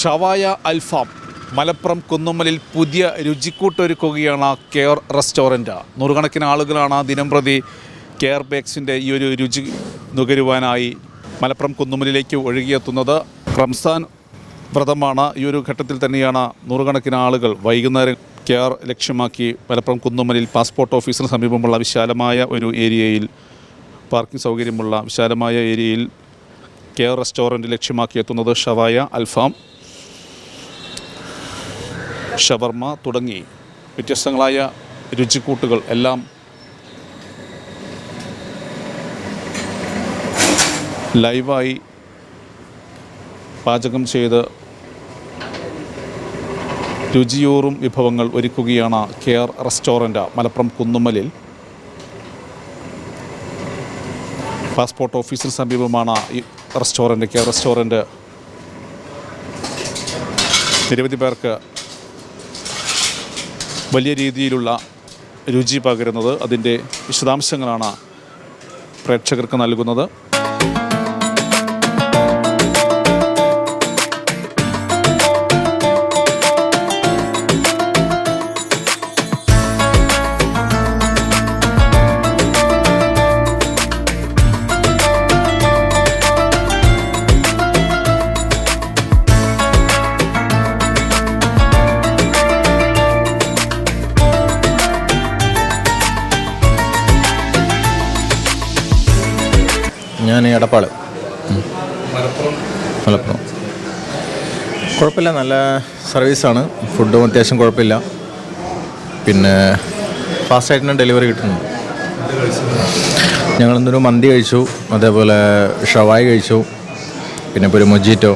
ഷവായ അൽഫാം മലപ്പുറം കുന്നുമ്മലിൽ പുതിയ രുചിക്കൂട്ടൊരുക്കുകയാണ് care restaurant നൂറുകണക്കിന് ആളുകളാണ് ദിനംപ്രതി കെയർ ബേക്സിന്റെ ഈ ഒരു രുചി നുകരുവാനായി മലപ്പുറം കുന്നുമ്മലിലേക്ക് ഒഴുകിയെത്തുന്നത്. റംസാൻ വ്രതമാണ് ഈ ഒരു ഘട്ടത്തിൽ തന്നെയാണ് നൂറുകണക്കിന് ആളുകൾ വൈകുന്നേരം കെയർ ലക്ഷ്യമാക്കി മലപ്പുറം കുന്നുമ്മലിൽ പാസ്പോർട്ട് ഓഫീസിന് സമീപമുള്ള വിശാലമായ ഒരു ഏരിയയിൽ പാർക്കിംഗ് സൗകര്യമുള്ള വിശാലമായ ഏരിയയിൽ കെയർ റെസ്റ്റോറന്റ് ലക്ഷ്യമാക്കി എത്തുന്നത് ഷവായ അൽഫാം. ഷവർമ തുടങ്ങി വ്യത്യസ്തങ്ങളായ രുചിക്കൂട്ടുകൾ എല്ലാം ലൈവായി പാചകം ചെയ്ത് രുചിയൂറും വിഭവങ്ങൾ ഒരുക്കുകയാണ് കെയർ റെസ്റ്റോറന്റ് മലപ്പുറം കുന്നുമ്മലിൽ. പാസ്പോർട്ട് ഓഫീസിന് സമീപമാണ് ഈ റെസ്റ്റോറന്റ് കെയർ റെസ്റ്റോറന്റ് നിരവധി പേർക്ക് വലിയ രീതിയിലുള്ള രുചി പകരുന്നത് അതിന്റെ വിശദാംശങ്ങളാണ് പ്രേക്ഷകർക്ക് നൽകുന്നത്. എടപ്പാൾ ഉം. മലപ്പുറം. കുഴപ്പമില്ല നല്ല സർവീസാണ്. ഫുഡും അത്യാവശ്യം കുഴപ്പമില്ല. പിന്നെ ഫാസ്റ്റായിട്ട് തന്നെ ഡെലിവറി കിട്ടുന്നുണ്ട് ഞങ്ങൾ എന്തൊരു മന്തി കഴിച്ചു അതേപോലെ ഷവായി കഴിച്ചു പിന്നെ ഇപ്പോൾ ഒരു മൊജീറ്റോ.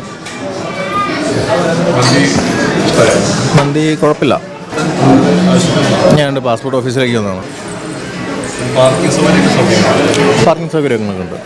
മന്തി കുഴപ്പമില്ല. ഞാൻ എന്റെ പാസ്പോർട്ട് ഓഫീസിലേക്ക് വന്നതാണ്. പാർക്കിംഗ് സൗകര്യങ്ങളൊക്കെ ഉണ്ട്.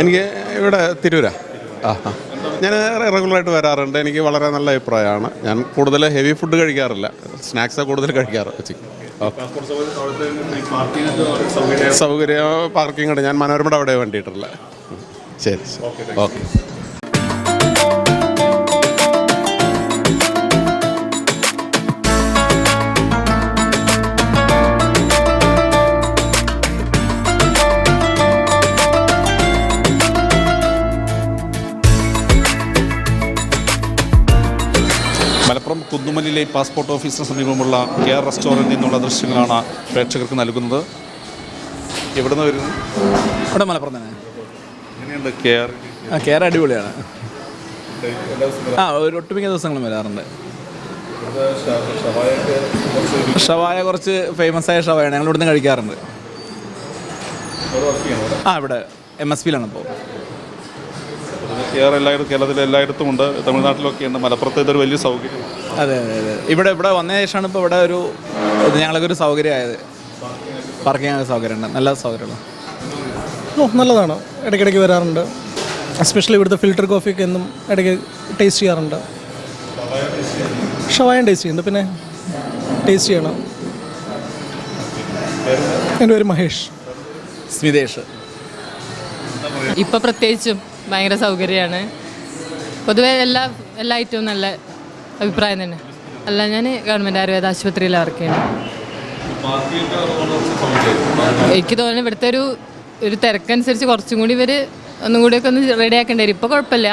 എനിക്ക് ഇവിടെ തിരൂര. ആ ആ. ഞാൻ റെഗുലറായിട്ട് വരാറുണ്ട്. എനിക്ക് വളരെ നല്ല അഭിപ്രായമാണ്. ഞാൻ കൂടുതൽ ഹെവി ഫുഡ് കഴിക്കാറില്ല. സ്നാക്സ് കൂടുതൽ കഴിക്കാറ് സൗകര്യം പാർക്കിംഗ് ഉണ്ട്. ഞാൻ മനോരമയുടെ അവിടെ വേണ്ടിയിട്ടുള്ള ശരി ഓക്കെ. കുന്നുമലിലെ പാസ്പോർട്ട് ഓഫീസിന് സമീപമുള്ള കെ ആർ റെസ്റ്റോറന്റിൽ നിന്നുള്ള ദൃശ്യങ്ങളാണ് പ്രേക്ഷകർക്ക് നൽകുന്നത്. എവിടെ നിന്ന് വരുന്നു? ഇവിടെ മലപ്പുറം തന്നെ. എങ്ങനെയുണ്ട് കെയർ ആ കേര അടിപൊളിയാണ്. ആ ഒരു ഒട്ടുമിക്ക ദിവസങ്ങളും വരാറുണ്ട്. ഷവായ കുറച്ച് ഫേമസ് ആയ ഷവായാണ്. ഞങ്ങൾ ഇവിടുന്ന് കഴിക്കാറുണ്ട്. ആ ഇവിടെ എം എസ് പിയിലാണ് ഇപ്പോൾ കെയർ എല്ലായിടത്തും കേരളത്തിലെ എല്ലായിടത്തും ഉണ്ട്. തമിഴ്നാട്ടിലൊക്കെ ഉണ്ട് മലപ്പുറത്ത് ഇതൊരു വലിയ സൗകര്യം. അതെ അതെ അതെ. ഇവിടെ ഇവിടെ വന്ന ശേഷമാണ് ഇപ്പോൾ ഇവിടെ ഒരു ഞങ്ങളൊക്കെ ഞങ്ങൾക്ക് ഒരു സൗകര്യമായത്. പാർക്കിംഗ് സൗകര്യം സൗകര്യമുണ്ട്. നല്ല സൗകര്യമുള്ള. ഓ നല്ലതാണ്. ഇടയ്ക്കിടയ്ക്ക് വരാറുണ്ട്. എസ്പെഷ്യലി ഇവിടുത്തെ ഫിൽറ്റർ കോഫിയൊക്കെ എന്നും ഇടയ്ക്ക് ടേസ്റ്റ് ചെയ്യാറുണ്ട്. ഷവായം ടേസ്റ്റ് ചെയ്യുന്നുണ്ട്. പിന്നെ ടേസ്റ്റ് ചെയ്യണം. എന്റെ പേര് മഹേഷ്. സ്മിതേഷ്. ഇപ്പം പ്രത്യേകിച്ചും ഭയങ്കര സൗകര്യമാണ്. പൊതുവേ എല്ലാ എല്ലാ ഐറ്റവും നല്ല അഭിപ്രായം തന്നെ. അല്ല ഞാൻ ഗവൺമെന്റ് ആയുർവേദ ആശുപത്രിയിലാണ് വർക്ക് ചെയ്യുന്നത് എനിക്ക് തോന്നുന്നു ഇവിടുത്തെ ഒരു ഒരു തിരക്കനുസരിച്ച് കുറച്ചും കൂടി ഇവർ ഒന്നും കൂടിയൊക്കെ ഒന്ന് റെഡി ആക്കേണ്ടി വരും. ഇപ്പോൾ കുഴപ്പമില്ല.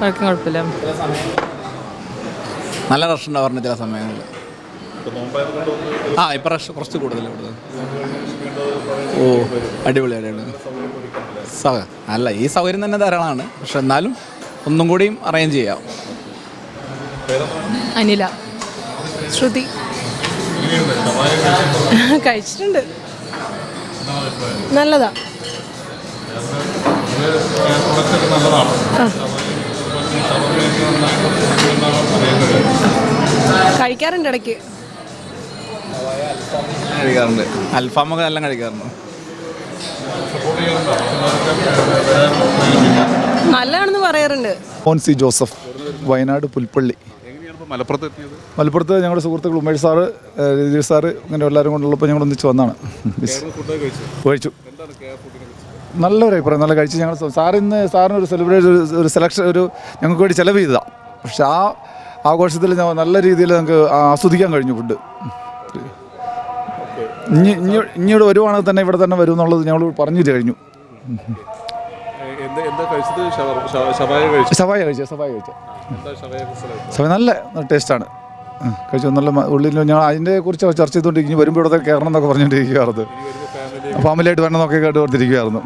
വർക്കിംഗ് കുഴപ്പമില്ല. നല്ല റഷ് ഉണ്ടാവാറുണ്ട് ചില സമയങ്ങളിൽ. ആ ഇപ്പം റഷ് കുറച്ച് കൂടുതൽ ഓ അടിപൊളി അടിപൊളി. അല്ല ഈ സൗകര്യം തന്നെ ധാരാളമാണ്. പക്ഷെ എന്നാലും ഒന്നും കൂടിയും അറേഞ്ച് ചെയ്യാം. അനില. ശ്രുതി. കഴിച്ചിട്ടുണ്ട്. നല്ലതാ. കഴിക്കാറുണ്ട് ഇടയ്ക്ക്. കഴിക്കാറുണ്ട്. അൽഫാമൊക്കെ എല്ലാം കഴിക്കാറുണ്ട്. മോൻ സി ജോസഫ് വയനാട് പുൽപ്പള്ളി. മലപ്പുറത്ത് എത്തിയത്? മലപ്പുറത്ത് ഞങ്ങളുടെ സുഹൃത്തുക്കൾ ഉമേഷ് സാറ് രജീഷ് സാറ് ഇങ്ങനെ എല്ലാവരും കൊണ്ടുള്ളപ്പോൾ ഞങ്ങൾ ഒന്നിച്ച് വന്നാണ്. കഴിച്ചു? നല്ലൊരു അഭിപ്രായം നല്ല കഴിച്ച് ഞങ്ങൾ സാർ ഇന്ന് സാറിന് ഒരു സെലിബ്രേറ്റ് ഒരു സെലക്ഷൻ ഒരു ഞങ്ങൾക്ക് വേണ്ടി ചിലവ് ചെയ്തതാണ് പക്ഷെ ആ ആഘോഷത്തിൽ നല്ല രീതിയിൽ ഞങ്ങൾക്ക് ആസ്വദിക്കാൻ കഴിഞ്ഞു ഫുഡ് ഇനി ഇനി ഇനിയോട് വരുവാണെങ്കിൽ തന്നെ ഇവിടെ തന്നെ വരും എന്നുള്ളത് ഞങ്ങൾ പറഞ്ഞു കഴിഞ്ഞു എന്താ കഴിച്ചു? ഷവായ കഴിച്ചു സവായ കഴിച്ച. സവായ നല്ല ടേസ്റ്റാണ്. കഴിച്ചു. നല്ല ഉള്ളിൽ ഞാൻ അതിന്റെ കുറിച്ച് ചർച്ച ചെയ്തുകൊണ്ടിരിക്കുന്നു. വരുമ്പോൾ ഇവിടെ കയറണം എന്നൊക്കെ പറഞ്ഞുകൊണ്ടിരിക്കുകയായിരുന്നു ഫാമിലിയായിട്ട് വരണം എന്നൊക്കെ കേട്ട് കൊടുത്തിരിക്കുകയായിരുന്നു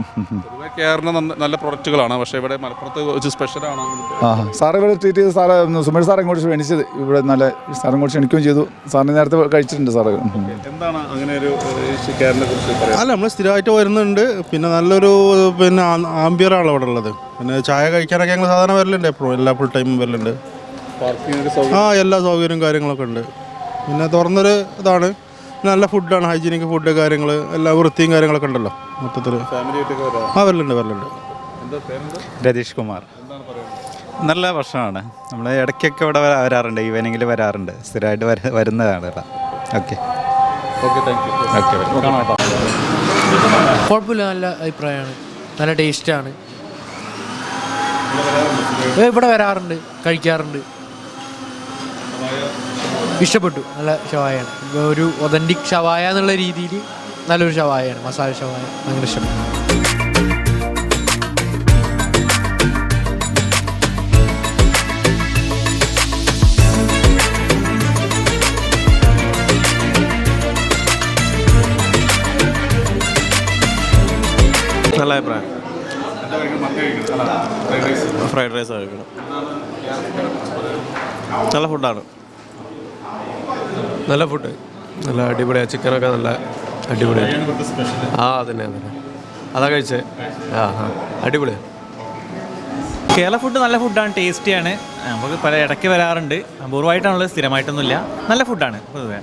കെയറിന് നല്ല പ്രൊഡക്റ്റുകളാണ്. പക്ഷേ ഇവിടെ മലപ്പുറത്ത് വെച്ച് സ്പെഷ്യലാണ് ആ സാറ് ഇവിടെ ട്രീറ്റ് ചെയ്ത് സാറ് സുമേഷ് സാറെ ഇങ്ങോട്ട് ക്ഷണിച്ചത്. ഇവിടെ നല്ല സാറും കൂടി ക്ഷണിക്കുകയും ചെയ്തു. സാറിന് നേരത്തെ കഴിച്ചിട്ടുണ്ട് സാറ്. എന്താണ് അങ്ങനെ ഒരു കെയറിനെ കുറിച്ച് പറയാം അല്ല നമ്മൾ സ്ഥിരമായിട്ട് വരുന്നുണ്ട്. പിന്നെ നല്ലൊരു പിന്നെ ആംബിയറാണ് അവിടെ ഉള്ളത്. പിന്നെ ചായ കഴിക്കാനൊക്കെ ഞങ്ങൾ സാധാരണ വരലുണ്ട് എപ്പോഴും. എല്ലാ ഫുൾ ടൈമും വരലുണ്ട്. ആ എല്ലാ സൗകര്യവും കാര്യങ്ങളൊക്കെ ഉണ്ട്. പിന്നെ തുറന്നൊരു ഇതാണ്. നല്ല ഫുഡാണ് ഹൈജീനിക് ഫുഡ് കാര്യങ്ങൾ എല്ലാ വൃത്തിയും കാര്യങ്ങളൊക്കെ ഉണ്ടല്ലോ മൊത്തത്തിൽ ആ വരലുണ്ട് വരലുണ്ട്. പേരെന്താ? രതീഷ് കുമാർ. എന്താണ് പറയുന്നത്? നല്ല ഭക്ഷണമാണ് നമ്മൾ ഇടയ്ക്കൊക്കെ ഇവിടെ വരാറുണ്ട് ഈവനിങ്ങിൽ വരാറുണ്ട്. സ്ഥിരമായിട്ട് വര വരുന്നതാണ് ഓക്കെ കുഴപ്പമില്ല നല്ല അഭിപ്രായമാണ്. നല്ല ടേസ്റ്റാണ് ഇവിടെ വരാറുണ്ട് കഴിക്കാറുണ്ട്. ഇഷ്ടപ്പെട്ടു. നല്ല ഷവായാണ് ഒരു ഒതന്റിക് ഷവായ എന്നുള്ള രീതിയിൽ നല്ലൊരു ഷവായാണ് മസാല ഷവായ ഭയങ്കര ഇഷ്ടപ്പെട്ടു നല്ല അഭിപ്രായം. ഫ്രൈഡ് റൈസ് കഴിക്കണം. നല്ല ഫുഡാണ് നല്ല ഫുഡ്. നല്ല അടിപൊളിയാണ് ചിക്കനൊക്കെ നല്ല അടിപൊളിയാണ് ആ അതന്നെ അതന്നെ. അതാ കഴിച്ചേ? ആ ആ. അടിപൊളിയാണ് കേരള ഫുഡ് നല്ല ഫുഡാണ് ടേസ്റ്റിയാണ് നമുക്ക് പല ഇടയ്ക്ക് വരാറുണ്ട്. അപൂർവമായിട്ടാണുള്ളത് സ്ഥിരമായിട്ടൊന്നുമില്ല. നല്ല ഫുഡാണ് പൊതുവേ.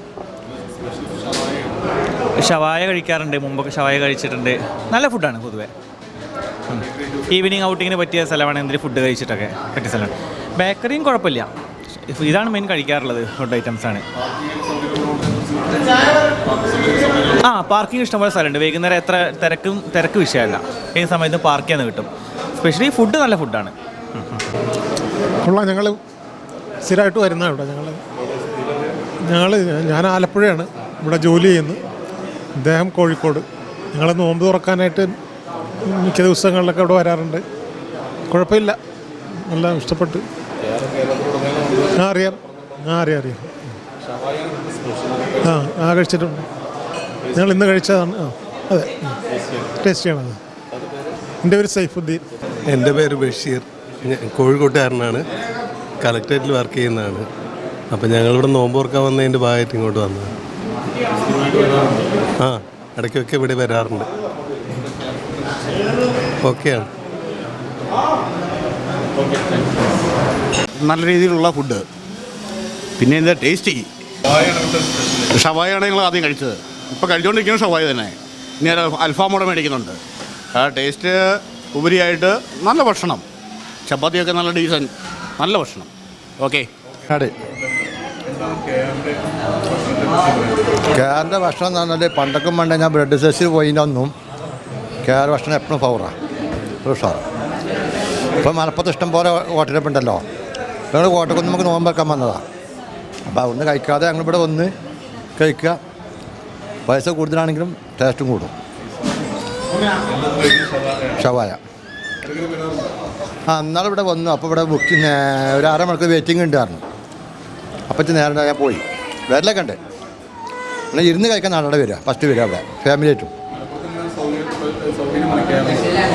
ഷവായ കഴിക്കാറുണ്ട് മുമ്പൊക്കെ ഷവായ കഴിച്ചിട്ടുണ്ട്. നല്ല ഫുഡാണ് പൊതുവേ. ഈവനിങ് ഔട്ടിങ്ങിന് പറ്റിയ സ്ഥലമാണ് എന്തെങ്കിലും ഫുഡ് കഴിച്ചിട്ടൊക്കെ പറ്റിയ സ്ഥലമാണ്. ബേക്കറിയും കുഴപ്പമില്ല. ഇതാണ് മെയിൻ കഴിക്കാറുള്ളത് ഫുഡ് ഐറ്റംസ് ആണ്. ആ പാർക്കിംഗ് ഇഷ്ടംപോലെ സ്ഥലമുണ്ട്. വൈകുന്നേരം എത്ര തിരക്കും തിരക്ക് വിഷയമല്ല. ഏത് സമയത്ത് പാർക്ക് ചെയ്യാൻ കിട്ടും. സ്പെഷ്യലി ഫുഡ് നല്ല ഫുഡാണ് ഞങ്ങൾ സ്ഥിരമായിട്ട് വരുന്ന ഇവിടെ. ഞങ്ങൾ ഞങ്ങൾ ഞാൻ ആലപ്പുഴയാണ്. ഇവിടെ ജോലി ചെയ്യുന്നത് അദ്ദേഹം കോഴിക്കോട്. ഞങ്ങൾ നോമ്പ് തുറക്കാനായിട്ട് മിക്ക ദിവസങ്ങളിലൊക്കെ ഇവിടെ വരാറുണ്ട്. കുഴപ്പമില്ല. നല്ല ഇഷ്ടപ്പെട്ട്. ആ അറിയാം. ആ അറിയാം അറിയാം. ആ ആ കഴിച്ചിട്ടുണ്ട്. ഞങ്ങൾ ഇന്ന് കഴിച്ചതാണ്. ആ അതെ. ടേസ്റ്റിയാണത് എന്റെ ഒരു സൈഫുദ്ദീൻ. എന്റെ പേര് ബഷീർ. കോഴിക്കോട്ടുകാരനാണ്. കളക്ടറേറ്റിൽ വർക്ക് ചെയ്യുന്നതാണ്. അപ്പം ഞങ്ങളിവിടെ നോമ്പ് തുറക്കാൻ വന്നതിന്റെ ഭാഗമായിട്ട് ഇങ്ങോട്ട് വന്നത് ആ ഇടയ്ക്കൊക്കെ ഇവിടെ വരാറുണ്ട്. ഓക്കെയാണ്. നല്ല രീതിയിലുള്ള ഫുഡ്. പിന്നെ എന്താ ടേസ്റ്റി? ഷവായാണ് ഞങ്ങൾ ആദ്യം കഴിച്ചത്. ഇപ്പോൾ കഴിച്ചുകൊണ്ടിരിക്കുന്നത് ഷവായ തന്നെ. ഇനി അൽഫാമോടെ മേടിക്കുന്നുണ്ട്. ആ ടേസ്റ്റ് ഉപരിയായിട്ട് നല്ല ഭക്ഷണം. ചപ്പാത്തിയൊക്കെ നല്ല ഡീസൻ നല്ല ഭക്ഷണം. ഓക്കെ അതെ ഭക്ഷണം എന്ന് പറഞ്ഞാൽ പണ്ടൊക്കെ പണ്ടേ ഞാൻ ബ്ലഡ് സെസ്സിൽ പോയിട്ടൊന്നും കേരള ഭക്ഷണം എപ്പോഴും പവറാണ് ഉഷാർ ഇപ്പം മലപ്പുറത്ത് ഇഷ്ടം പോലെ ഹോട്ടലൊക്കെ ഉണ്ടല്ലോ. ഞങ്ങൾ കോട്ടക്കുന്ന് നമുക്ക് നോമ്പെക്കാൻ വന്നതാണ് അപ്പോൾ അവിടുന്ന് കഴിക്കാതെ ഞങ്ങൾ ഇവിടെ വന്ന് കഴിക്കുക. പൈസ കൂടുതലാണെങ്കിലും ടേസ്റ്റും കൂടും. ഷവായ. ആ എന്നാൽ ഇവിടെ വന്നു. അപ്പോൾ ഇവിടെ ബുക്ക് ഒരു അരമണിക്കൂർ വെയിറ്റിംഗ് ഉണ്ടായിരുന്നു അപ്പച്ച നേരം ഞാൻ പോയി. വരലൊക്കെ ഉണ്ട്. എന്നാൽ ഇരുന്ന് കഴിക്കാൻ നാളെ വരിക? ഫസ്റ്റ് വരിക അവിടെ. ഫാമിലി ആയിട്ടും.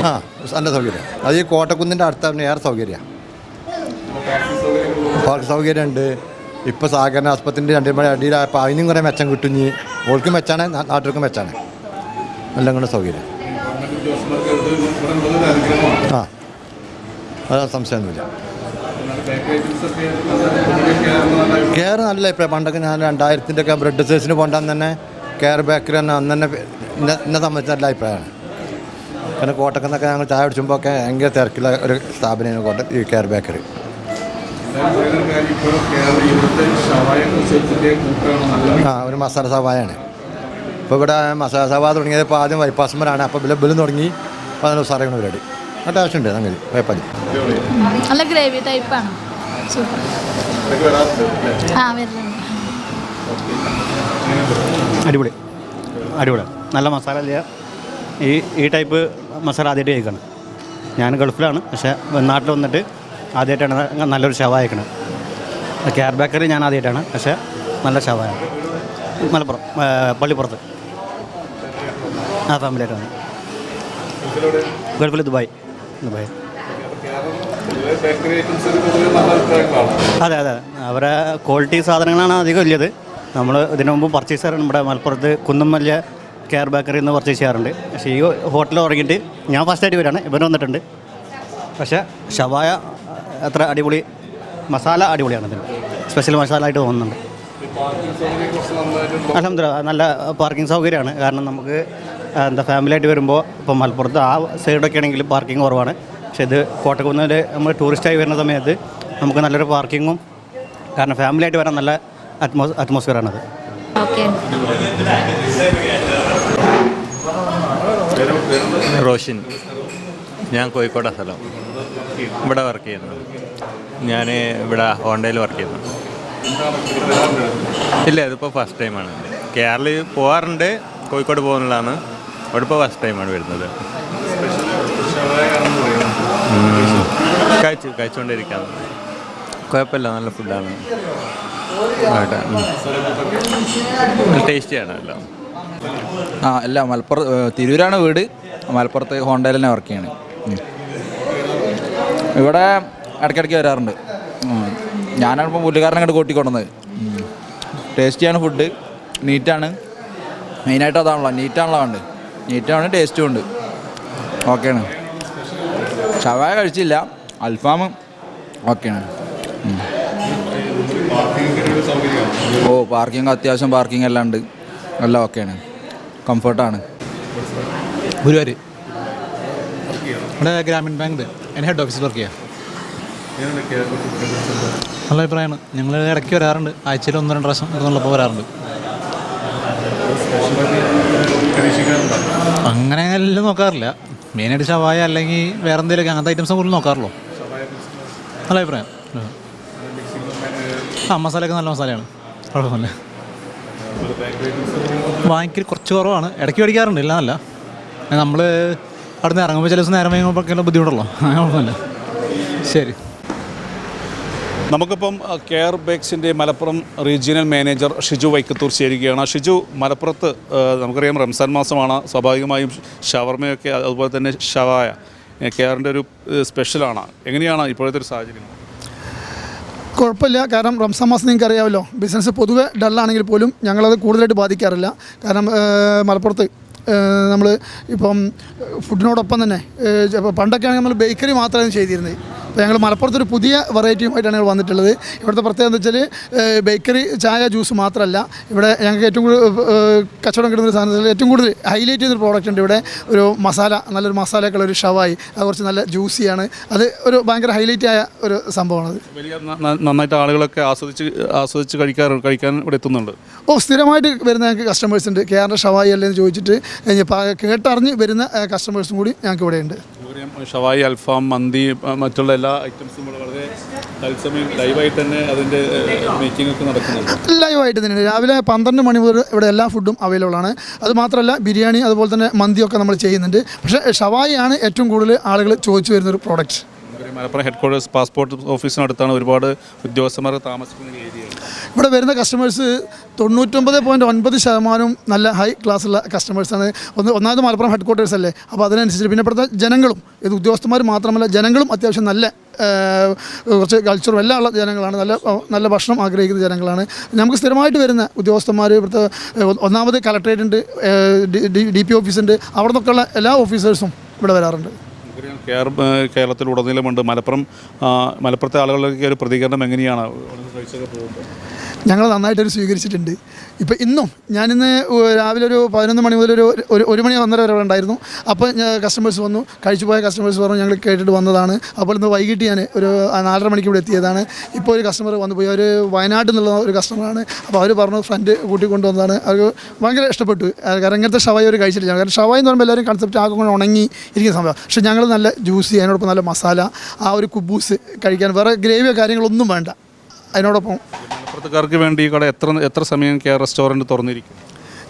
ആ നല്ല സൗകര്യം. അത് ഈ കോട്ടക്കുന്നിന്റെ അടുത്താണ് ഏറെ സൗകര്യമാണ് പാർക്ക് സൗകര്യമുണ്ട്. ഇപ്പോൾ സഹകരണ ആസ്പത്രിന്റെ രണ്ടു മണി അടിയിലായപ്പോൾ അതിനും കുറേ മെച്ചം കിട്ടും ഓൾക്കും മെച്ചാണ് നാട്ടുകാർക്കും മെച്ചാണ്. എല്ലാം കൊണ്ട് സൗകര്യം. ആ. അതാ സംശയമൊന്നുമില്ല. കെയർ നല്ല അഭിപ്രായം. പണ്ടൊക്കെ ഞാൻ രണ്ടായിരത്തിന്റെ ഒക്കെ ബ്രെഡ് സൈസിന് പോകണ്ടാന്ന് തന്നെ കെയർ ബേക്കറി തന്നെ അന്ന് തന്നെ എന്നെ സംബന്ധിച്ച് നല്ല അഭിപ്രായമാണ്. പിന്നെ കോട്ടക്കുന്നൊക്കെ ഞങ്ങൾ ചായ കുടിച്ചുമ്പോൾ ഒക്കെ ഭയങ്കര തിരക്കുള്ള ഒരു സ്ഥാപനമാണ് കോട്ട ഈ കെയർ ബേക്കറി. ആ ഒരു മസാല സവായാണ്. ഇപ്പോൾ ഇവിടെ മസാല സവാ തുടങ്ങിയത് ഇപ്പോൾ ആദ്യം ബൈപ്പാസ്മരാണ് അപ്പോൾ ബില ബില്ലും തുടങ്ങി പതിനൊന്ന് ദിവസം അറിയണ പരിപാടി. ടേസ്റ്റ് ആവശ്യമുണ്ട് അങ്ങനെ കുഴപ്പമില്ല നല്ല ഗ്രേവി ടൈപ്പാണ് സൂപ്പർ. ആ അടിപൊളി. അടിപൊളി. നല്ല മസാല ഇല്ല ഈ ഈ ടൈപ്പ് മസാല ആദ്യമായിട്ട് കഴിക്കണം. ഞാൻ ഗൾഫിലാണ്. പക്ഷേ നാട്ടിൽ വന്നിട്ട് ആദ്യമായിട്ടാണ് നല്ലൊരു ഷവായ കഴിക്കണത് കെയർ ബേക്കറി ഞാൻ ആദ്യമായിട്ടാണ്. പക്ഷേ നല്ല ഷവായ മലപ്പുറം പള്ളിപ്പുറത്ത്. ആ ഫാമിലിയായിട്ട് വന്നു ഗൾഫിൽ ദുബായ്. ദുബായ്. അതെ അതെ. അവരെ ക്വാളിറ്റി സാധനങ്ങളാണ് അധികം ഇല്ലത് നമ്മൾ ഇതിനു മുമ്പ് പർച്ചേസ് ചെയ്യാറുണ്ട്. നമ്മുടെ മലപ്പുറത്ത് കുന്നമ്മല്ല കെയർ ബേക്കറി എന്ന് പർച്ചേസ് ചെയ്യാറുണ്ട്. പക്ഷേ ഈ ഹോട്ടൽ തുടങ്ങിയിട്ട് ഞാൻ ഫസ്റ്റായിട്ട് വരികയാണ്. ഇവർ വന്നിട്ടുണ്ട്. പക്ഷേ ഷവായ അത്ര അടിപൊളി മസാല അടിപൊളിയാണ് ഇതിന്. സ്പെഷ്യൽ മസാല ആയിട്ട് തോന്നുന്നുണ്ട്. അലഹമില്ല നല്ല പാർക്കിംഗ് സൗകര്യമാണ്. കാരണം നമുക്ക് എന്താ ഫാമിലിയായിട്ട് വരുമ്പോൾ ഇപ്പോൾ മലപ്പുറത്ത് ആ സൈഡൊക്കെ ആണെങ്കിൽ പാർക്കിംഗ് കുറവാണ്. പക്ഷേ ഇത് കോട്ടക്കുന്നിൽ നമ്മൾ ടൂറിസ്റ്റായി വരുന്ന സമയത്ത് നമുക്ക് നല്ലൊരു പാർക്കിങ്ങും കാരണം ഫാമിലിയായിട്ട് വരാൻ നല്ല അറ്റ്മോ അറ്റ്മോസ്ഫിയറാണത് ഓക്കെ. റോഷിൻ ഞാൻ കോഴിക്കോട്ടെ സ്ഥലം. ഇവിടെ വർക്ക് ചെയ്യുന്നു. ഞാൻ ഇവിടെ ഹോണ്ടയിൽ വർക്ക് ചെയ്യുന്നു. ഇല്ല ഇതിപ്പോൾ ഫസ്റ്റ് ടൈമാണ് കേരളയിൽ പോകാറുണ്ട് കോഴിക്കോട് പോകുന്നതാണ്. അവിടെ ഇപ്പോൾ ഫസ്റ്റ് ടൈമാണ് വരുന്നത്. കഴിച്ചു കഴിച്ചുകൊണ്ടിരിക്കാം. കുഴപ്പമില്ല നല്ല ഫുഡാണ് ടേസ്റ്റിയാണ് എല്ലാം. ആ അല്ല മലപ്പുറം തിരൂരാണ് വീട്. മലപ്പുറത്ത് ഹോണ്ടയിൽ തന്നെ വർക്ക് ചെയ്യണത് ഉം. ഇവിടെ ഇടയ്ക്കിടയ്ക്ക് വരാറുണ്ട്. ഞാനാണ് ഇപ്പോൾ പുല്ലുകാരനെ കണ്ട് കൂട്ടിക്കൊണ്ടത് ടേസ്റ്റിയാണ് ഫുഡ്. നീറ്റാണ്. മെയിനായിട്ട് അതാണല്ലോ നീറ്റാണല്ലോ ഉണ്ട് നീറ്റാണ് ടേസ്റ്റും ഉണ്ട്. ഓക്കെയാണ്. ഷവായ കഴിച്ചില്ല. അൽഫാം ഓക്കെയാണ്. ഓ പാർക്കിംഗ് അത്യാവശ്യം പാർക്കിംഗ് എല്ലാം ഉണ്ട്. എല്ലാം ഓക്കെയാണ്. കംഫർട്ടാണ് ഗുരുവായൂർ ഇവിടെ ഗ്രാമീൺ ബാങ്ക് എന്റെ ഹെഡ് ഓഫീസിൽ വർക്ക് ചെയ്യാം നല്ല അഭിപ്രായമാണ്. ഞങ്ങൾ ഇടയ്ക്ക് വരാറുണ്ട്. ആഴ്ചയിൽ ഒന്ന് രണ്ട് പ്രാവശ്യം എന്നുള്ളപ്പോൾ വരാറുണ്ട്. അങ്ങനെ എല്ലാം നോക്കാറില്ല. മെയിനായിട്ട് ഷവായ അല്ലെങ്കിൽ വേറെ എന്തെങ്കിലുമൊക്കെ അങ്ങനത്തെ ഐറ്റംസ് കൂടുതൽ നോക്കാറുള്ളൂ. നല്ല അഭിപ്രായം. ആ മസാലയൊക്കെ നല്ല മസാലയാണ്. കുഴപ്പമില്ല. വാങ്ങിക്കൽ കുറച്ച് കുറവാണ്. ഇടയ്ക്ക് മേടിക്കാറുണ്ട്. ഇല്ല നല്ല. നമ്മൾ അവിടെ നിന്ന് ഇറങ്ങുമ്പോൾ ചില ദിവസം നേരം വൈകുമ്പോഴൊക്കെ ബുദ്ധിമുട്ടുള്ളൂ അങ്ങനെ കുഴപ്പമില്ല. ശരി. നമുക്കിപ്പം കെയർ ബേക്സിന്റെ മലപ്പുറം റീജിയണൽ മാനേജർ ഷിജു വൈക്കത്തൂർ ചേരുകയാണ്. ഷിജു മലപ്പുറത്ത് നമുക്കറിയാം റംസാൻ മാസമാണ്. സ്വാഭാവികമായും ഷവർമയൊക്കെ അതുപോലെ തന്നെ ഷവായ കെയറിന്റെ ഒരു സ്പെഷ്യലാണ് എങ്ങനെയാണ് ഇപ്പോഴത്തെ ഒരു സാഹചര്യം? കുഴപ്പമില്ല. കാരണം റംസാൻ മാസം നിങ്ങൾക്ക് അറിയാമല്ലോ. ബിസിനസ് പൊതുവെ ഡള്ളാണെങ്കിൽ പോലും ഞങ്ങളത് കൂടുതലായിട്ട് ബാധിക്കാറില്ല. കാരണം മലപ്പുറത്ത് നമ്മൾ ഇപ്പം ഫുഡിനോടൊപ്പം തന്നെ പണ്ടൊക്കെയാണെങ്കിൽ നമ്മൾ ബേക്കറി മാത്രമാണ് ചെയ്തിരുന്നത്. അപ്പോൾ ഞങ്ങൾ മലപ്പുറത്തൊരു പുതിയ വെറൈറ്റിയുമായിട്ടാണ് ഞങ്ങൾ വന്നിട്ടുള്ളത്. ഇവിടുത്തെ പ്രത്യേകത എന്ന് വെച്ചാൽ ബേക്കറി ചായ ജ്യൂസ് മാത്രമല്ല ഇവിടെ ഞങ്ങൾക്ക് ഏറ്റവും കൂടുതൽ കച്ചവടം കിട്ടുന്ന ഒരു സാധനത്തിൽ ഏറ്റവും കൂടുതൽ ഹൈലൈറ്റ് ചെയ്യുന്നൊരു പ്രോഡക്റ്റ് ഉണ്ട് ഇവിടെ. ഒരു മസാല നല്ലൊരു മസാലയൊക്കെ ഒരു ഷവായി അത് കുറച്ച് നല്ല ജ്യൂസിയാണ് അത് ഒരു ഭയങ്കര ഹൈലൈറ്റ് ആയ ഒരു സംഭവമാണ് വലിയ നന്നായിട്ട് ആളുകളൊക്കെ ആസ്വദിച്ച് ആസ്വദിച്ച് കഴിക്കാറ് കഴിക്കാൻ ഇവിടെ എത്തുന്നുണ്ട്. ഓ സ്ഥിരമായിട്ട് വരുന്ന ഞങ്ങൾക്ക് കസ്റ്റമേഴ്സ് ഉണ്ട്. കെ ആറിന്റെ ഷവായി അല്ലേ എന്ന് ചോദിച്ചിട്ട് കേട്ടറിഞ്ഞ് വരുന്ന കസ്റ്റമേഴ്സും കൂടി ഞങ്ങൾക്ക് ഇവിടെ ഉണ്ട്. നമുക്കറിയാം, ഷവായി അൽഫാം മന്തി മറ്റുള്ള എല്ലാ ഐറ്റംസും വളരെ തത്സമയം ലൈവായിട്ട് തന്നെ അതിന്റെ മേക്കിംഗ് ഒക്കെ നടക്കുന്നുണ്ട്. ലൈവായിട്ട് തന്നെ. രാവിലെ പന്ത്രണ്ട് മണി മുതൽ ഇവിടെ എല്ലാ ഫുഡും അവൈലബിൾ ആണ്. അത് മാത്രമല്ല ബിരിയാണി അതുപോലെ തന്നെ മന്തിയൊക്കെ നമ്മൾ ചെയ്യുന്നുണ്ട്. പക്ഷേ ഷവായി ആണ് ഏറ്റവും കൂടുതൽ ആളുകൾ ചോദിച്ചു വരുന്നൊരു product Malappuram headquarters passport ഓഫീസിനടുത്താണ് ഒരുപാട് ഉദ്യോഗസ്ഥന്മാർ താമസിക്കുന്ന ഏരിയയാണ് ഇവിടെ വരുന്ന കസ്റ്റമേഴ്സ് തൊണ്ണൂറ്റൊമ്പത് പോയിന്റ് ഒൻപത് ശതമാനവും നല്ല ഹൈ ക്ലാസ്സുള്ള കസ്റ്റമേഴ്സാണ് ഒന്ന് ഒന്നാമത് മലപ്പുറം ഹെഡ് ക്വാർട്ടേഴ്സ് അല്ലേ? അപ്പോൾ അതിനനുസരിച്ച് പിന്നെ ഇവിടുത്തെ ജനങ്ങളും ഇത് ഉദ്യോഗസ്ഥന്മാർ മാത്രമല്ല ജനങ്ങളും അത്യാവശ്യം നല്ല കുറച്ച് കൾച്ചറും എല്ലാം ഉള്ള ജനങ്ങളാണ്. നല്ല നല്ല ഭക്ഷണം ആഗ്രഹിക്കുന്ന ജനങ്ങളാണ്. നമുക്ക് സ്ഥിരമായിട്ട് വരുന്ന ഉദ്യോഗസ്ഥന്മാർ ഇവിടുത്തെ ഒന്നാമത് കലക്ട്രേറ്റ് ഉണ്ട് ഡി പി ഓഫീസുണ്ട് അവിടെ നിന്നൊക്കെയുള്ള എല്ലാ ഓഫീസേഴ്സും ഇവിടെ വരാറുണ്ട്. കേരളത്തിലുടനീളമുണ്ട്. മലപ്പുറം മലപ്പുറത്തെ ആളുകളിലേക്ക് ഒരു പ്രതികരണം എങ്ങനെയാണ്? ഞങ്ങൾ നന്നായിട്ടൊരു സ്വീകരിച്ചിട്ടുണ്ട്. ഇപ്പോൾ ഇന്നും ഞാനിന്ന് രാവിലെ ഒരു പതിനൊന്ന് മണി മുതൽ ഒരു ഒരു ഒരു മണി ഒന്നര വരെ ഉണ്ടായിരുന്നു. അപ്പോൾ കസ്റ്റമേഴ്സ് വന്നു. കഴിച്ചു പോയ കസ്റ്റമേഴ്സ് പറഞ്ഞു ഞങ്ങൾ കേട്ടിട്ട് വന്നതാണ്. അപ്പോൾ ഇന്ന് വൈകിട്ട് ഞാൻ ഒരു നാലര മണിക്ക് ഇവിടെ എത്തിയതാണ്. ഇപ്പോൾ ഒരു കസ്റ്റമർ വന്നു. പോയി അവർ വയനാട്ടിൽ നിന്നുള്ള ഒരു കസ്റ്റമറാണ് അപ്പോൾ അവർ പറഞ്ഞു ഫ്രണ്ട് കൂട്ടി കൊണ്ടുവന്നതാണ്. അവർ ഭയങ്കര ഇഷ്ടപ്പെട്ടു. കാരണം ഇങ്ങനത്തെ ഷവായി അവർ കഴിച്ചിട്ടില്ല. കാരണം ഷവായി എന്ന് പറയുമ്പോൾ എല്ലാവരും കൺസെപ്റ്റ് ആകെ കൊണ്ട് ഉണങ്ങി ഇരിക്കുന്ന സംഭവം. പക്ഷേ ഞങ്ങൾ നല്ല ജ്യൂസി അതിനോടൊപ്പം നല്ല മസാല ആ ഒരു കുബൂസ് കഴിക്കാൻ. വേറെ ഗ്രേവിയോ കാര്യങ്ങളൊന്നും വേണ്ട. അതിനോടൊപ്പം മലപ്പുറത്തുകാർക്ക് വേണ്ടി ഈ കട എത്ര എത്ര സമയം കെയർ റെസ്റ്റോറന്റ് തുറന്നിരിക്കും?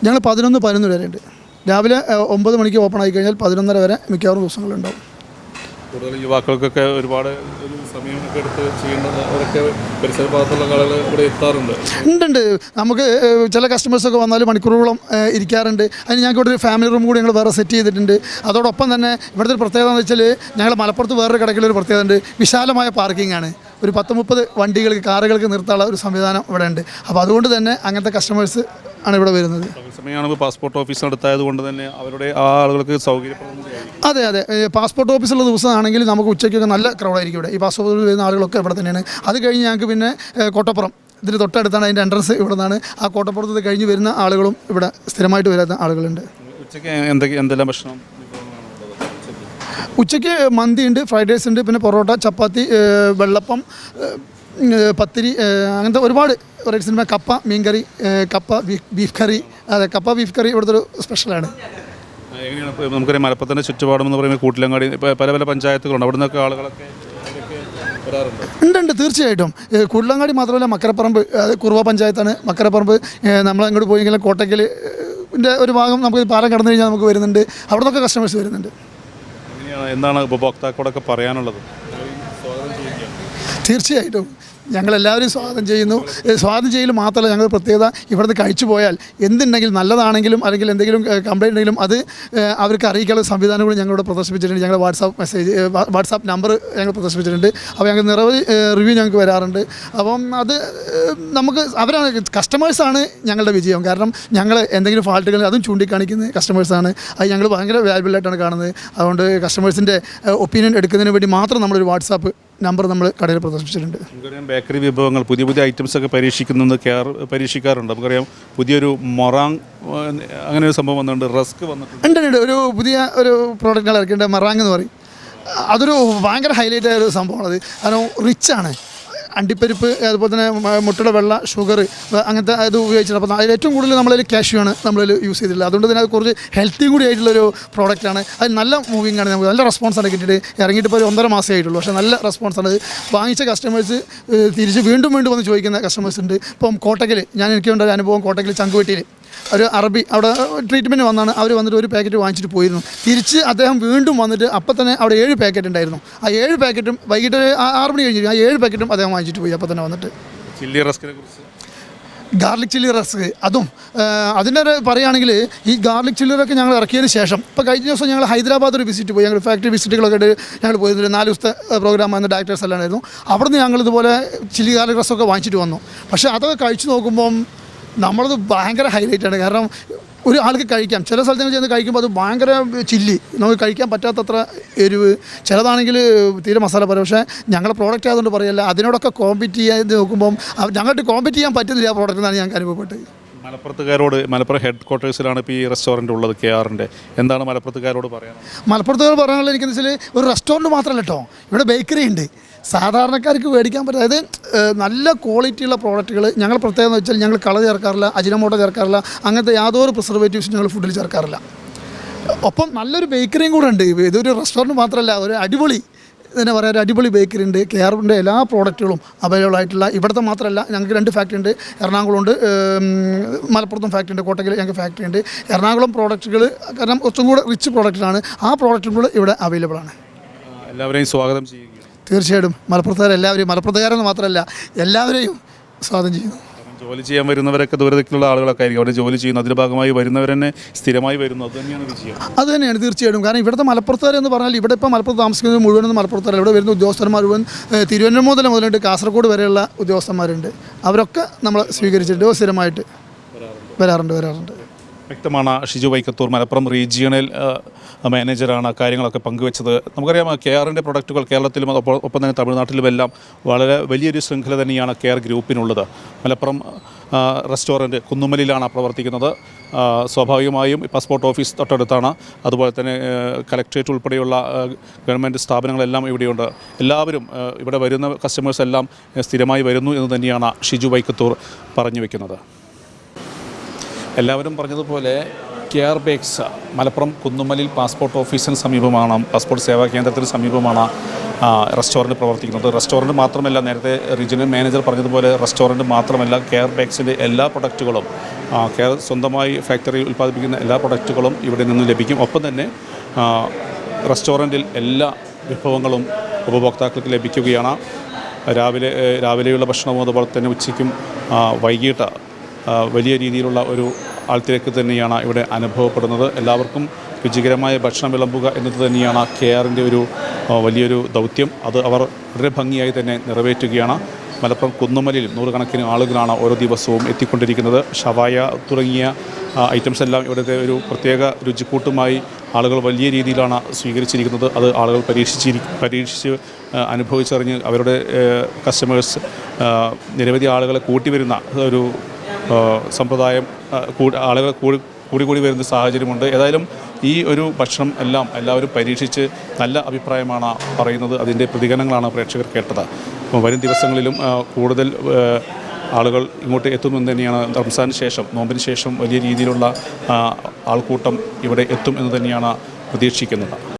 ഞങ്ങൾ പതിനൊന്ന് പതിനൊന്ന് വരെ ഉണ്ട് രാവിലെ ഒമ്പത് മണിക്ക് ഓപ്പൺ ആയി കഴിഞ്ഞാൽ പതിനൊന്നര വരെ മിക്കവാറും ദിവസങ്ങളുണ്ടാവും. കൂടുതൽ യുവാക്കൾക്കൊക്കെ ഒരുപാട് ഒരു സമയമൊക്കെ എടുത്ത് ചെയ്യേണ്ടത് അവരൊക്കെ പരിസര ഭാഗത്തുള്ള കടകൾ ഇവിടെ എത്താറുണ്ട്. ഉണ്ട് ഉണ്ട് നമുക്ക് ചില കസ്റ്റമേഴ്സൊക്കെ വന്നാൽ മണിക്കൂറുകളോളം ഇരിക്കാറുണ്ട്. അതിന് ഞങ്ങൾക്ക് ഇവിടെ ഒരു ഫാമിലി റൂം കൂടി ഞങ്ങൾ വേറെ സെറ്റ് ചെയ്തിട്ടുണ്ട്. അതോടൊപ്പം തന്നെ ഇവിടുത്തെ ഒരു പ്രത്യേകത എന്ന് വെച്ചാൽ ഞങ്ങൾ മലപ്പുറത്ത് വേറൊരു കടയ്ക്കുള്ള ഒരു പ്രത്യേകത ഉണ്ട്. വിശാലമായ പാർക്കിംഗ് ആണ്. ഒരു പത്ത് മുപ്പത് വണ്ടികൾക്ക് കാറുകൾക്ക് നിർത്താനുള്ള ഒരു സംവിധാനം ഇവിടെ ഉണ്ട്. അപ്പോൾ അതുകൊണ്ട് തന്നെ അങ്ങനത്തെ കസ്റ്റമേഴ്സ് ആണ് ഇവിടെ വരുന്നത്. പാസ്പോർട്ട് ഓഫീസ് അടുത്തായത് കൊണ്ട് തന്നെ അവരുടെ ആ ആളുകൾക്ക് അതെ അതെ. പാസ്പോർട്ട് ഓഫീസുള്ള ദിവസമാണെങ്കിൽ നമുക്ക് ഉച്ചയ്ക്കൊക്കെ നല്ല ക്രൗഡായിരിക്കും ഇവിടെ. ഈ പാസ്പോർട്ട് വരുന്ന ആളുകളൊക്കെ ഇവിടെ തന്നെയാണ്. അത് കഴിഞ്ഞ് ഞങ്ങൾക്ക് പിന്നെ കോട്ടപ്പുറം. ഇതിന് തൊട്ടടുത്താണ് അതിന്റെ എൻട്രൻസ് ഇവിടെ നിന്നാണ് ആ കോട്ടപ്പുറത്ത് കഴിഞ്ഞ് വരുന്ന ആളുകളും ഇവിടെ സ്ഥിരമായിട്ട് വരാത്ത ആളുകളുണ്ട്. ഉച്ചയ്ക്ക് എന്തൊക്കെ എന്തെല്ലാം ഭക്ഷണം? ഉച്ചയ്ക്ക് മന്തി ഉണ്ട് ഫ്രൈഡ് റൈസ് ഉണ്ട് പിന്നെ പൊറോട്ട ചപ്പാത്തി വെള്ളപ്പം പത്തിരി അങ്ങനത്തെ ഒരുപാട് വെറൈറ്റീസ് കപ്പ മീൻകറി കറി കപ്പ ബീഫ് കറി അതെ കപ്പ ബീഫ് കറി ഇവിടുത്തെ ഒരു സ്പെഷ്യലാണ് എങ്ങനെയാണ് നമുക്കറിയാം മലപ്പുറത്തിന്റെ ചുറ്റുപാടും എന്ന് പറയുമ്പോൾ കൂട്ടിലങ്ങാടി പല പല പഞ്ചായത്തുകളുണ്ട്. അവിടെ നിന്നൊക്കെ ആളുകളൊക്കെ ഉണ്ട് ഉണ്ട് തീർച്ചയായിട്ടും. കുള്ളങ്ങാടി മാത്രമല്ല മക്കരപ്പറമ്പ് അത് കുറുവ പഞ്ചായത്താണ്. മക്കരപ്പറമ്പ് നമ്മളങ്ങോട്ട് നമ്മൾ അങ്ങോട്ട് പോയെങ്കിൽ കോട്ടയ്ക്കൽ ഒരു ഭാഗം നമുക്ക് പാലം കടന്നു കഴിഞ്ഞാൽ നമുക്ക് വരുന്നുണ്ട്. അവിടെ നിന്നൊക്കെ കസ്റ്റമേഴ്സ് വരുന്നുണ്ട്. എന്താണ് ഉപഭോക്താക്കളോടൊക്കെ പറയാനുള്ളത്? തീർച്ചയായിട്ടും. ഞങ്ങളെല്ലാവരും സ്വാഗതം ചെയ്യുന്നു. സ്വാഗതം ചെയ്യൽ മാത്രമല്ല ഞങ്ങൾ പ്രത്യേകത ഇവിടുന്ന് കഴിച്ചു പോയാൽ എന്തുണ്ടെങ്കിലും നല്ലതാണെങ്കിലും അല്ലെങ്കിൽ എന്തെങ്കിലും കംപ്ലൈന്റ് ഉണ്ടെങ്കിലും അത് അവർക്ക് അറിയിക്കാനുള്ള സംവിധാനം കൂടി ഞങ്ങളിവിടെ പ്രദർശിപ്പിച്ചിട്ടുണ്ട്. ഞങ്ങൾ വാട്സാപ്പ് മെസ്സേജ് വാട്സാപ്പ് നമ്പർ ഞങ്ങൾ പ്രദർശിപ്പിച്ചിട്ടുണ്ട്. അപ്പോൾ ഞങ്ങൾക്ക് നിരവധി റിവ്യൂ ഞങ്ങൾക്ക് വരാറുണ്ട്. അപ്പം അത് നമുക്ക് അവരാണ് കസ്റ്റമേഴ്സാണ് ഞങ്ങളുടെ വിജയം. കാരണം ഞങ്ങൾ എന്തെങ്കിലും ഫാൾട്ടുകൾ അതും ചൂണ്ടിക്കാണിക്കുന്നത് കസ്റ്റമേഴ്സാണ് അത് ഞങ്ങൾ ഭയങ്കര വാല്യുബിളായിട്ടാണ് കാണുന്നത്. അതുകൊണ്ട് കസ്റ്റമേഴ്സിന്റെ ഒപ്പീനിയൻ എടുക്കുന്നതിന് വേണ്ടി മാത്രം നമ്മളൊരു വാട്സാപ്പ് നമ്പർ നമ്മൾ കടയിൽ പ്രദർശിപ്പിച്ചിട്ടുണ്ട്. നമുക്കറിയാം ബേക്കറി വിഭവങ്ങൾ പുതിയ പുതിയ ഐറ്റംസ് ഒക്കെ പരീക്ഷിക്കുന്നത് കെയർ പരീക്ഷിക്കാറുണ്ട്. നമുക്കറിയാം പുതിയൊരു മൊറാങ് അങ്ങനെ ഒരു സംഭവം വന്നിട്ടുണ്ട് റസ്ക് വന്നിട്ടുണ്ട്. ഉണ്ട് ഉണ്ട്. ഒരു പുതിയ ഒരു പ്രോഡക്റ്റുകൾ ഇറക്കിയിട്ടുണ്ട് മൊറാങ് എന്ന് പറയും. അതൊരു ഭയങ്കര ഹൈലൈറ്റ് ആയ ഒരു സംഭവമാണ് അത് കാരണം റിച്ചാണ് അണ്ടിപ്പരിപ്പ് അതുപോലെ തന്നെ മുട്ടയുടെ വെള്ള ഷുഗർ അങ്ങനത്തെ ഇത് ഉപയോഗിച്ചിട്ടുണ്ട് അപ്പോൾ അതിൽ ഏറ്റവും കൂടുതൽ നമ്മളതിൽ ആണ് നമ്മളതിൽ യൂസ് ചെയ്തിട്ടുള്ളത്. അതുകൊണ്ട് തന്നെ അത് കുറച്ച് ഹെൽത്തി കൂടി ആയിട്ടുള്ളൊരു പ്രോഡക്റ്റാണ് അത് നല്ല മൂവിങ് ആണ് നമുക്ക് നല്ല ആണ് കിട്ടിയിട്ട്. ഇറങ്ങിയിട്ട് ഇപ്പോൾ ഒരു ഒന്നര മാസമേ ആയിട്ടുള്ളൂ. പക്ഷേ നല്ല റെസ്പോൺസാണ് വാങ്ങിച്ച കസ്റ്റമേഴ്സ് തിരിച്ച് വീണ്ടും വീണ്ടും വന്ന് ചോദിക്കുന്ന കസ്റ്റമേഴ്സ് ഉണ്ട്. ഇപ്പം കോട്ടക്കൽ ഞാൻ എനിക്ക് ഒരു അനുഭവം കോട്ടക്കൽ ചങ്കുവെട്ടിയിൽ ഒരു അറബി അവിടെ ട്രീറ്റ്മെന്റ് വന്നാണ്. അവർ വന്നിട്ട് ഒരു പാക്കറ്റ് വാങ്ങിച്ചിട്ട് പോയിരുന്നു. തിരിച്ച് അദ്ദേഹം വീണ്ടും വന്നിട്ട് അപ്പം തന്നെ അവിടെ ഏഴ് പാക്കറ്റ് ഉണ്ടായിരുന്നു. ആ ഏഴ് പാക്കറ്റും വൈകിട്ട് ആറ് മണി കഴിഞ്ഞിരിക്കും. ആ ഏഴ് പാക്കറ്റും അദ്ദേഹം വാങ്ങിച്ചിട്ട് പോയി അപ്പം തന്നെ വന്നിട്ട്. ചില്ലി റസ്കിനെ കുറിച്ച്. Garlic chilli rusk. അതും അതിന്റെ ഒരു പറയുകയാണെങ്കിൽ ഈ ഗാർലിക് ചില്ലറൊക്കെ ഞങ്ങൾ ഇറക്കിയതിന് ശേഷം ഇപ്പോൾ കഴിഞ്ഞ ദിവസം ഞങ്ങൾ ഹൈദരാബാദ് ഒരു വിസിറ്റ് പോയി. ഞങ്ങൾ ഫാക്ടറി വിസിറ്റുകളൊക്കെ ആയിട്ട് ഞങ്ങൾ പോയിരുന്നു. നാല് ദിവസത്തെ പ്രോഗ്രാം വന്ന ഡയറക്ടേഴ്സ് എല്ലാം ആയിരുന്നു. അവിടുന്ന് ഞങ്ങൾ ഇതുപോലെ ചില്ലി ഗാർലിക് റസ്സൊക്കെ വാങ്ങിച്ചിട്ട് വന്നു. പക്ഷേ അതൊക്കെ കഴിച്ചു നോക്കുമ്പം നമ്മളത് ഭയങ്കര ഹൈലൈറ്റ് ആണ്. കാരണം ഒരു ആൾക്ക് കഴിക്കാം. ചില സ്ഥലത്ത് ചെന്ന് കഴിക്കുമ്പോൾ അത് ഭയങ്കര ചില്ലി നമുക്ക് കഴിക്കാൻ പറ്റാത്തത്ര എരിവ്. ചിലതാണെങ്കിൽ തീരെ മസാല പോലെ. പക്ഷേ ഞങ്ങളുടെ പ്രോഡക്റ്റ് ആയതുകൊണ്ട് പറയല്ല. അതിനോടൊക്കെ കോമ്പറ്റ് ചെയ്യാൻ നോക്കുമ്പം ഞങ്ങൾക്ക് കോമ്പറ്റ് ചെയ്യാൻ പറ്റുന്നില്ല ആ പ്രോഡക്റ്റ് എന്നാണ് ഞങ്ങൾക്ക് അനുഭവപ്പെട്ടത്. മലപ്പുറത്തുകാരോട് മലപ്പുറം ഹെഡ് ക്വാർട്ടേഴ്സിലാണ് ഇപ്പോൾ ഈ റെസ്റ്റോറന്റ് ഉള്ളത് കെ ആറിന്റെ. എന്താണ് മലപ്പുറത്തുകാരോട് പറയുന്നത് മലപ്പുറത്തുകാർ പറയാനുള്ളത് എനിക്കെന്ന് വെച്ചാൽ ഒരു റെസ്റ്റോറന്റ് മാത്രമല്ല കേട്ടോ ഇവിടെ ബേക്കറി ഉണ്ട്. സാധാരണക്കാർക്ക് മേടിക്കാൻ പറ്റും അതായത് നല്ല ക്വാളിറ്റിയുള്ള പ്രോഡക്റ്റുകൾ ഞങ്ങൾ പ്രത്യേകത വെച്ചാൽ ഞങ്ങൾ കളർ ചേർക്കാറില്ല അജിനമോട്ടോ ചേർക്കാറില്ല അങ്ങനത്തെ യാതൊരു പ്രിസർവേറ്റീവ്സും ഞങ്ങൾ ഫുഡിൽ ചേർക്കാറില്ല. ഒപ്പം നല്ലൊരു ബേക്കറിയും കൂടെ ഉണ്ട്. ഇതൊരു റെസ്റ്റോറന്റ് മാത്രമല്ല ഒരു അടിപൊളി എന്നെ പറയാം ഒരു അടിപൊളി ബേക്കറി ഉണ്ട്. കെയറിന്റെ എല്ലാ പ്രോഡക്റ്റുകളും അവൈലബിൾ ആയിട്ടുള്ള ഇവിടുത്തെ മാത്രമല്ല ഞങ്ങൾക്ക് രണ്ട് ഫാക്ടറി ഉണ്ട്. എറണാകുളം ഉണ്ട് മലപ്പുറത്തും ഫാക്ടറി ഉണ്ട് കോട്ടയ്ക്കൽ ഞങ്ങൾക്ക് ഫാക്ടറി ഉണ്ട്. എറണാകുളം പ്രോഡക്റ്റുകൾ കാരണം കുറച്ചും കൂടെ റിച്ച് പ്രോഡക്റ്റാണ് ആ പ്രോഡക്റ്റുകൾ ഇവിടെ അവൈലബിൾ ആണ്. എല്ലാവരെയും സ്വാഗതം ചെയ്യുകയാണ് തീർച്ചയായിട്ടും മലപ്പുറത്തുകാർ എല്ലാവരെയും മലപ്പുറത്തുകാരെന്ന് മാത്രമല്ല എല്ലാവരെയും സ്വാഗതം ചെയ്യുന്നു. ജോലി ചെയ്യാൻ വരുന്നവരൊക്കെ ദൂരത്തേക്കുള്ള ആളുകളൊക്കെ ആയിരിക്കും. അവിടെ ജോലി ചെയ്യുന്നു അതിന്റെ ഭാഗമായി വരുന്നവർ തന്നെ സ്ഥിരമായി വരുന്നു. അത് തന്നെയാണ് വിജയം. അത് തന്നെയാണ് തീർച്ചയായിട്ടും. കാരണം ഇവിടുത്തെ മലപ്പുറത്തുകാർ എന്ന് പറഞ്ഞാൽ ഇവിടെ ഇപ്പോൾ മലപ്പുറത്ത് താമസിക്കുന്നത് മുഴുവനും മലപ്പുറത്തുകാർ ഇവിടെ വരുന്ന ഉദ്യോഗസ്ഥന്മാർ മുഴുവൻ തിരുവനന്തപുരം തിരുവനന്തപുരം മുതലുണ്ട് കാസർഗോഡ് വരെയുള്ള ഉദ്യോഗസ്ഥന്മാരുണ്ട്. അവരൊക്കെ നമ്മൾ സ്വീകരിച്ചിട്ടുണ്ട് സ്ഥിരമായിട്ട് വരാറുണ്ട് വരാറുണ്ട്. വ്യക്തമാണ് ഷിജു വൈക്കത്തൂർ മലപ്പുറം റീജിയണൽ മാനേജറാണ് കാര്യങ്ങളൊക്കെ പങ്കുവെച്ചത്. നമുക്കറിയാം കെ ആറിന്റെ പ്രൊഡക്റ്റുകൾ കേരളത്തിലും ഒപ്പം തന്നെ തമിഴ്നാട്ടിലുമെല്ലാം വളരെ വലിയൊരു ശൃംഖല തന്നെയാണ് കെ ആർ ഗ്രൂപ്പിനുള്ളത്. മലപ്പുറം റെസ്റ്റോറന്റ് കുന്നുമലിലാണ് പ്രവർത്തിക്കുന്നത്. സ്വാഭാവികമായും പാസ്പോർട്ട് ഓഫീസ് തൊട്ടടുത്താണ്. അതുപോലെ തന്നെ കലക്ട്രേറ്റ് ഉൾപ്പെടെയുള്ള ഗവൺമെന്റ് സ്ഥാപനങ്ങളെല്ലാം ഇവിടെയുണ്ട്. എല്ലാവരും ഇവിടെ വരുന്ന കസ്റ്റമേഴ്സ് എല്ലാം സ്ഥിരമായി വരുന്നു എന്ന് തന്നെയാണ് ഷിജു വൈക്കത്തൂർ പറഞ്ഞു വെക്കുന്നത്. എല്ലാവരും പറഞ്ഞതുപോലെ കെയർബേക്സ മലപ്പുറം കുന്നുമലിൽ പാസ്പോർട്ട് ഓഫീസിന് സമീപമാണ് പാസ്പോർട്ട് സേവാ കേന്ദ്രത്തിന് സമീപമാണ് റെസ്റ്റോറന്റ് പ്രവർത്തിക്കുന്നത്. റെസ്റ്റോറന്റ് മാത്രമല്ല നേരത്തെ റീജിയണൽ മാനേജർ പറഞ്ഞതുപോലെ റെസ്റ്റോറന്റ് മാത്രമല്ല കെയർ എല്ലാ പ്രൊഡക്റ്റുകളും കെയർ സ്വന്തമായി ഫാക്ടറി ഉൽപ്പാദിപ്പിക്കുന്ന എല്ലാ പ്രൊഡക്റ്റുകളും ഇവിടെ നിന്ന് ലഭിക്കും. ഒപ്പം തന്നെ റെസ്റ്റോറന്റിൽ എല്ലാ വിഭവങ്ങളും ഉപഭോക്താക്കൾക്ക് ലഭിക്കുകയാണ്. രാവിലെ രാവിലെയുള്ള ഭക്ഷണവും അതുപോലെ തന്നെ ഉച്ചയ്ക്കും വൈകിട്ട് വലിയ രീതിയിലുള്ള ഒരു ആൾത്തിരക്ക് തന്നെയാണ് ഇവിടെ അനുഭവപ്പെടുന്നത്. എല്ലാവർക്കും രുചികരമായ ഭക്ഷണം വിളമ്പുക എന്നത് തന്നെയാണ് കെ ആറിന്റെ ഒരു വലിയൊരു ദൗത്യം. അത് അവർ വളരെ ഭംഗിയായി തന്നെ നിറവേറ്റുകയാണ്. മലപ്പുറം കുന്നുമലയിൽ നൂറുകണക്കിന് ആളുകളാണ് ഓരോ ദിവസവും എത്തിക്കൊണ്ടിരിക്കുന്നത്. ഷവായ തുടങ്ങിയ ഐറ്റംസ് എല്ലാം ഇവിടുത്തെ ഒരു പ്രത്യേക രുചിക്കൂട്ടുമായി ആളുകൾ വലിയ രീതിയിലാണ് സ്വീകരിച്ചിരിക്കുന്നത്. അത് ആളുകൾ പരീക്ഷിച്ചിരി പരീക്ഷിച്ച് അനുഭവിച്ചറിഞ്ഞ് അവരുടെ കസ്റ്റമേഴ്സ് നിരവധി ആളുകളെ കൂട്ടി വരുന്ന ഒരു സമ്പ്രദായം ആളുകൾ കൂടി കൂടി കൂടി വരുന്ന സാഹചര്യമുണ്ട്. ഏതായാലും ഈ ഒരു ഭക്ഷണം എല്ലാം എല്ലാവരും പരീക്ഷിച്ച് നല്ല അഭിപ്രായമാണ് പറയുന്നത്. അതിന്റെ പ്രതികരണങ്ങളാണ് പ്രേക്ഷകർ കേട്ടത്. വരും ദിവസങ്ങളിലും കൂടുതൽ ആളുകൾ ഇങ്ങോട്ട് എത്തുമെന്ന് തന്നെയാണ് റംസാന് ശേഷം നോമ്പിന് ശേഷം വലിയ രീതിയിലുള്ള ആൾക്കൂട്ടം ഇവിടെ എത്തും എന്ന് തന്നെയാണ് പ്രതീക്ഷിക്കുന്നത്.